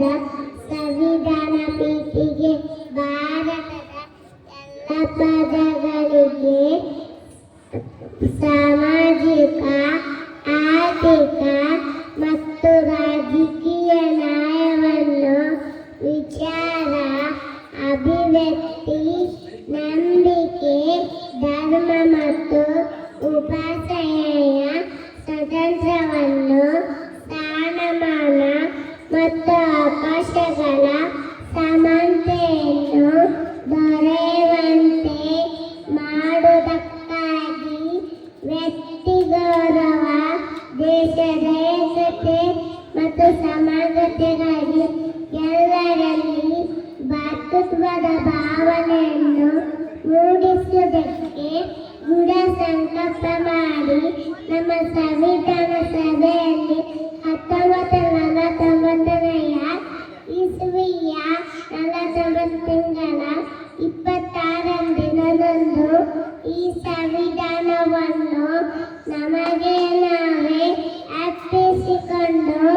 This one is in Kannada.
ಭಾರತದ ಸಂವಿಧಾನ ಪೀಠಿಗೆ ಭಾರತದ ಎಲ್ಲ ಪದಗಳಿಗೆ ಸಾಮಾಜಿಕ, ಆರ್ಥಿಕ ಮತ್ತು ರಾಜಕೀಯ ನ್ಯಾಯವನ್ನು ವಿಚಾರ, ಅಭಿವ್ಯಕ್ತಿ, ನಂಬಿಕೆ, ಧರ್ಮ ಮತ್ತು ಉಪಾಸನೆಯ ಸ್ವತಂತ್ರವನ್ನು ಸ್ಥಾನಮಾನ ಮತ್ತು ಮಾಡುವುದಕ್ಕಾಗಿ ವ್ಯಕ್ತಿ ಗೌರವ, ದೇಶದ ಏಕತೆ ಮತ್ತು ಸಮಾನತೆಗಾಗಿ ಎಲ್ಲರಲ್ಲಿ ಭಾತೃತ್ವದ ಭಾವನೆಯನ್ನು ಮೂಡಿಸುವುದಕ್ಕೆ ಗುಡ ಸಂಕಲ್ಪ ಮಾಡಿ ನಮ್ಮ ಸಂವಿಧಾನ ಸಭೆಯಲ್ಲಿ ಹತ್ತೊಂಬತ್ತು ನಲವತ್ತೊಂಬತ್ತನೆಯ ಇಸುವಿಯ ನಲವತ್ತೊಂಬತ್ತು ತಿಂಗಳ ಈ ಸಂವಿಧಾನವನ್ನು ನಮಗೆ ನಾವೇ ಅರ್ಪಿಸಿಕೊಂಡು